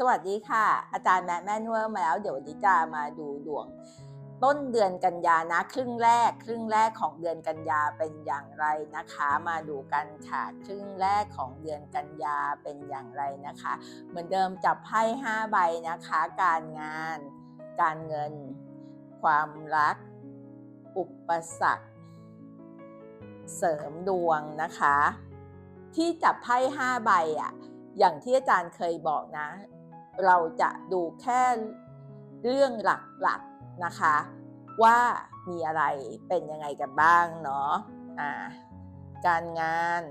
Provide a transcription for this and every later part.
สวัสดีค่ะ อาจารย์แมทแม่นวร์มาแล้ว เดี๋ยววันนี้จะมาดูดวง ต้นเดือนกันยานะ ครึ่งแรก ครึ่งแรกของเดือนกันยาเป็นอย่างไรนะคะ มาดูกันค่ะครึ่งแรกของเดือนกันยาเป็นอย่างไรนะคะ เหมือนเดิมจับไพ่5ใบนะคะ การงาน การเงิน ความรัก อุปสรรคเสริมดวงนะคะ ที่จับไพ่5ใบอะอย่างที่อาจารย์เคยบอกนะ เราจะดูแค่เรื่องหลักๆนะคะ ว่ามีอะไรเป็นยังไงกันบ้างเนาะอ่าการงาน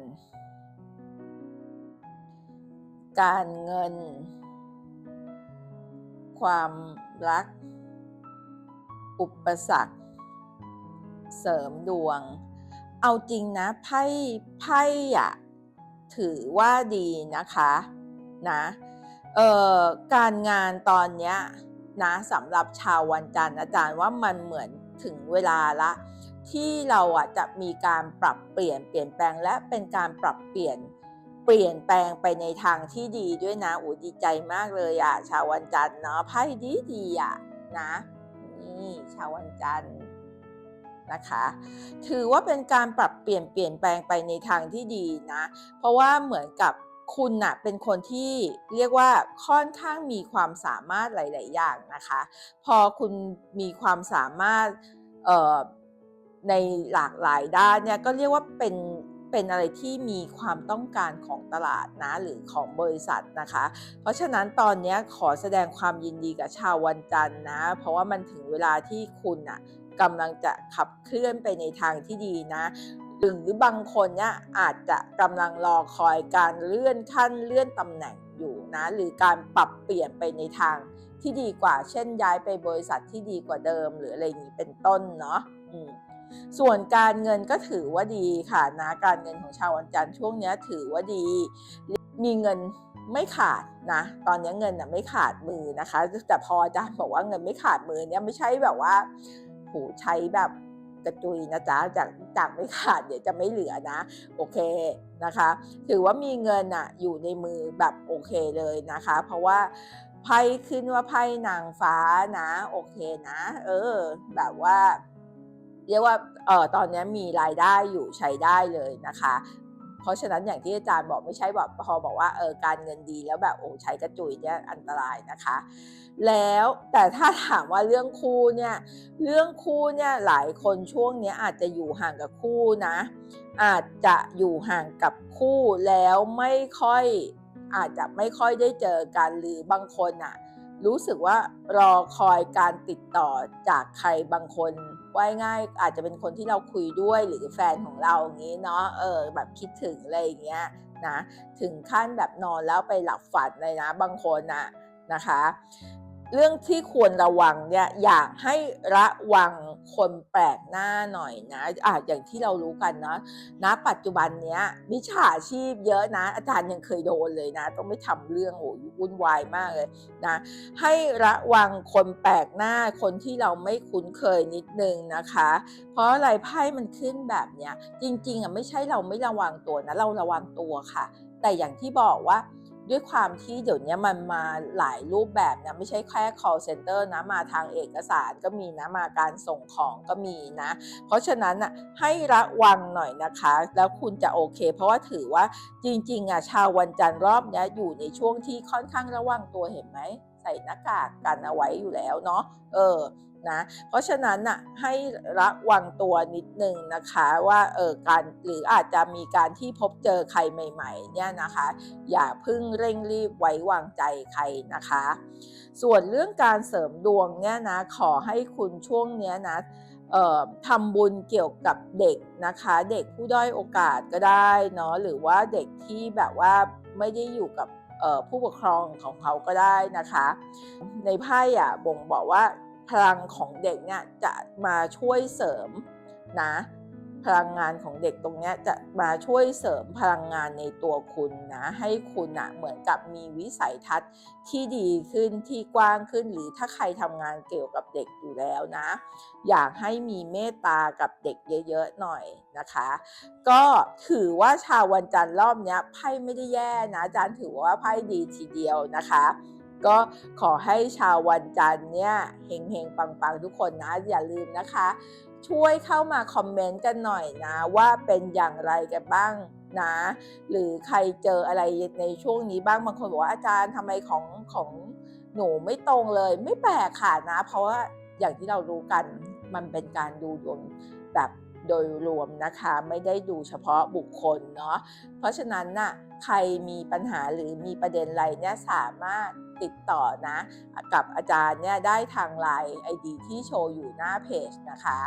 การเงิน ความรัก อุปสรรค เสริมดวง เอาจริงนะไพ่ไพ่อะถือว่าดีนะคะนะ เอ่อการงานตอนเนี้ยนะสำหรับชาววันจันทร์อาจารย์ว่ามันเหมือนถึงเวลาละ ที่เราอะจะมีการปรับเปลี่ยนเปลี่ยนแปลงและเป็นการปรับเปลี่ยนเปลี่ยนแปลงไปในทางที่ดีด้วยนะอูดีใจมากเลยอะชาววันจันทร์เนาะไพ่ดีดีอะนะนี่ชาววันจันทร์นะคะ ถือว่าเป็นการปรับเปลี่ยนเปลี่ยนแปลงไปในทางที่ดีนะ เพราะว่าเหมือนกับ คุณน่ะเป็นคนที่เรียกว่าค่อนข้างมีความสามารถหลาย ๆ อย่างนะคะ พอคุณมีความสามารถในหลากหลายด้านเนี่ยก็เรียกว่าเป็นเป็นอะไรที่มีความต้องการของตลาดนะหรือของบริษัทนะคะ เพราะฉะนั้นตอนนี้ขอแสดงความยินดีกับชาววันจันทร์นะ เพราะว่ามันถึงเวลาที่คุณน่ะกำลังจะขับเคลื่อนไปในทางที่ดีนะ หรือบางคนเนี่ยอาจจะกำลังรอคอยการเลื่อนขั้นเลื่อนตำแหน่งอยู่นะหรือการปรับเปลี่ยนไปในทางที่ดีกว่า เช่นย้ายไปบริษัทที่ดีกว่าเดิม หรืออะไรอย่างนี้เป็นต้นเนาะส่วนการเงินก็ถือว่าดีค่ะนะการเงินของชาววันจันทร์ช่วงนี้ถือว่าดี มีเงินไม่ขาดนะตอนนี้เงินน่ะไม่ขาดมือนะคะ แต่พออาจารย์บอกว่าเงินไม่ขาดมือเนี่ยไม่ใช่แบบว่าโหใช้แบบ กระจุยนะจ๊ะจากจากไม่ขาดเดี๋ยวจะไม่เหลือนะ โอเคนะคะ ถือว่ามีเงินอะอยู่ในมือแบบโอเคเลยนะคะ เพราะว่าไพ่ขึ้นว่าไพ่นางฟ้านะโอเคนะ เออ แบบว่าเรียกว่าเออตอนนี้มีรายได้อยู่ใช้ได้เลยนะคะ ราะฉะนั้นอย่างที่อาจารย์บอกไม่ใช่แบบพอบอกว่าเออการเงินดีแล้วแบบโอ้ใช้กระจุยเนี่ยอันตรายนะคะ แล้วแต่ถ้าถามว่าเรื่องคู่เนี่ยเรื่องคู่เนี่ยหลายคนช่วงนี้อาจจะอยู่ห่างกับคู่นะ อาจจะอยู่ห่างกับคู่แล้วไม่ค่อยอาจจะไม่ค่อยได้เจอกันหรือบางคนอะรู้สึกว่ารอคอยการติดต่อจากใครบางคน ว่าง่ายอาจจะเป็นคนที่เราคุยด้วยหรือแฟนของเราอย่างนี้เนาะเออแบบคิดถึงอะไรอย่างเงี้ยนะถึงขั้นแบบนอนแล้วไปหลับฝันเลยนะบางคนนะนะคะ เรื่องที่ควรระวังเนี่ยอยากให้ระวัง คนแปลกหน้าหน่อยนะอะอย่างที่เรารู้กันเนาะณปัจจุบันเนี้ยมิจฉาชีพเยอะนะ อาจารย์ยังเคยโดนเลยนะ ต้องไม่ทำเรื่องโอ้ยวุ่นวายมากเลยนะ ให้ระวังคนแปลกหน้าคนที่เราไม่คุ้นเคยนิดนึงนะคะ เพราะอะไรไพ่มันขึ้นแบบเนี้ยจริงๆอะไม่ใช่เราไม่ระวังตัวนะ เราระวังตัวค่ะ แต่อย่างที่บอกว่า ด้วยความที่เดี๋ยวนี้มันมาหลายรูปแบบนะ ไม่ใช่แค่ call center นะ มาทางเอกสารก็มีนะ มาการส่งของก็มีนะ เพราะฉะนั้นอะให้ระวังหน่อยนะคะ แล้วคุณจะโอเค เพราะว่าถือว่าจริงๆอะชาววันจันทร์รอบนี้อยู่ในช่วงที่ค่อนข้างระวังตัวเห็นไหมใส่หน้ากากกันเอาไว้อยู่แล้วเนาะเออ นะ เพราะฉะนั้นน่ะให้ระวังตัวนิดนึงนะคะว่าเออการหรืออาจจะมีการที่พบเจอใครใหม่ ๆ เนี่ยนะคะ อย่าพึ่งเร่งรีบไว้วางใจใครนะคะ ส่วนเรื่องการเสริมดวงเนี่ยนะขอให้คุณช่วงเนี้ยนะทำบุญเกี่ยวกับเด็กนะคะ เด็กผู้ด้อยโอกาสก็ได้เนาะหรือว่าเด็กที่แบบว่าไม่ได้อยู่กับผู้ปกครองของเขาก็ได้นะคะ ในไพ่อะบ่งบอกว่า พลังของเด็กเนี่ยจะมาช่วยเสริมนะพลังงานของเด็กตรงนี้จะมาช่วยเสริมพลังงานในตัวคุณนะให้คุณนะเหมือนกับมีวิสัยทัศน์ที่ดีขึ้นที่กว้างขึ้น หรือถ้าใครทำงานเกี่ยวกับเด็กอยู่แล้วนะ อยากให้มีเมตตากับเด็กเยอะๆหน่อยนะคะ ก็ถือว่าชาววันจันทร์รอบนี้ไพ่ไม่ได้แย่นะอาจารย์ถือว่าไพ่ดีทีเดียวนะคะ ก็ขอให้ชาววันจันทร์เนี่ยเฮงๆ ปังๆ ทุกคนนะ อย่าลืมนะคะ ช่วยเข้ามาคอมเมนต์กันหน่อยนะ ว่าเป็นอย่างไรกันบ้างนะ หรือใครเจออะไรในช่วงนี้บ้างบางคนบอกว่าอาจารย์ทำไมของของหนูไม่ตรงเลยไม่แปลกค่ะนะ เพราะว่าอย่างที่เรารู้กันมันเป็นการดูดวงแบบ โดยรวมนะคะไม่ได้ดูเฉพาะบุคคลเนาะเพราะฉะนั้นน่ะใครมีปัญหาหรือมีประเด็นอะไรเนี่ยสามารถติดต่อนะ กับอาจารย์เนี่ยได้ทางไลน์ไอดีที่โชว์อยู่หน้าเพจนะคะ